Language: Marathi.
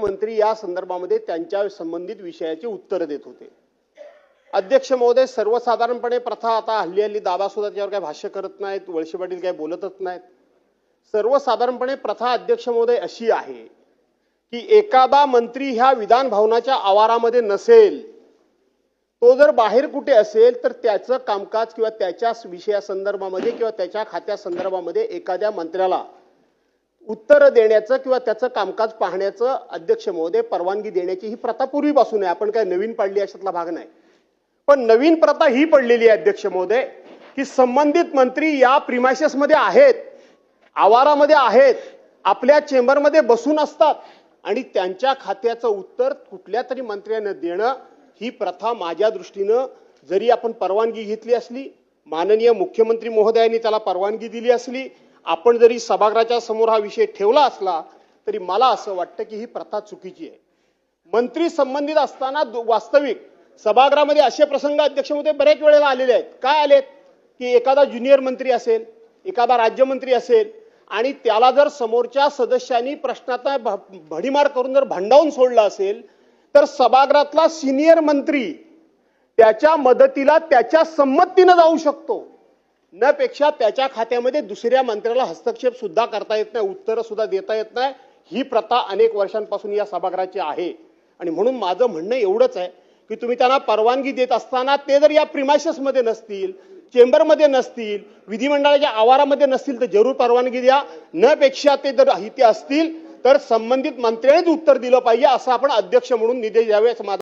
मंत्री या संदर्भामध्ये त्यांच्या संबंधित विषयाची उत्तर देत होते. अध्यक्ष महोदय सर्वसाधारणपणे प्रथा आता हल्ली हल्ली दादा सुद्धा त्याच्यावर काही भाष्य करत नाहीत वळसे पाटील काही बोलतच नाहीत. सर्वसाधारणपणे प्रथा अध्यक्ष महोदय अशी आहे की एखादा मंत्री ह्या विधान भवनाच्या आवारामध्ये नसेल तो जर बाहेर कुठे असेल तर त्याचं कामकाज किंवा त्याच्या विषया संदर्भामध्ये किंवा त्याच्या खात्यासंदर्भामध्ये एखाद्या मंत्र्याला उत्तर देण्याचं किंवा त्याचं कामकाज पाहण्याचं अध्यक्ष महोदय परवानगी देण्याची ही प्रथा पूर्वीपासून आहे. आपण काय नवीन पाडली अशातला भाग नाही. पण नवीन प्रथा ही पडलेली आहे अध्यक्ष महोदय की संबंधित मंत्री या प्रिमायसेस मध्ये आहेत आवारामध्ये आहेत आपल्या चेंबरमध्ये बसून असतात आणि त्यांच्या खात्याचं उत्तर कुठल्या तरी मंत्र्यानं देणं ही प्रथा माझ्या दृष्टीनं जरी आपण परवानगी घेतली असली माननीय मुख्यमंत्री महोदयांनी त्याला परवानगी दिली असली आपण जरी सभागृहाच्या समोर हा विषय ठेवला असला तरी मला असं वाटतं की ही प्रथा चुकीची आहे. मंत्री संबंधित असताना वास्तविक सभागृहामध्ये असे प्रसंग अध्यक्ष महोदय बऱ्याच वेळेला आलेले आहेत. काय आलेत? की एखादा ज्युनियर मंत्री असेल एखादा राज्यमंत्री असेल आणि त्याला जर समोरच्या सदस्यांनी प्रश्नाचा भडीमार करून जर भांडावून सोडलं असेल तर सभागृहातला सिनियर मंत्री त्याच्या मदतीला त्याच्या संमतीनं जाऊ शकतो. न पेक्षा त्याच्या खात्यामध्ये दुसऱ्या मंत्र्याला हस्तक्षेप सुद्धा करता येत नाही उत्तरं सुद्धा देता येत नाही. ही प्रथा अनेक वर्षांपासून या सभागृहाची आहे. आणि म्हणून माझं म्हणणं एवढंच आहे की तुम्ही त्यांना परवानगी देत असताना ते जर या प्रिमायसेसमध्ये नसतील चेंबरमध्ये नसतील विधिमंडळाच्या आवारामध्ये नसतील तर जरूर परवानगी द्या. न पेक्षा ते जर इथे असतील तर संबंधित मंत्र्यानेच उत्तर दिलं पाहिजे असं आपण अध्यक्ष म्हणून निर्देश द्यावे असं माझं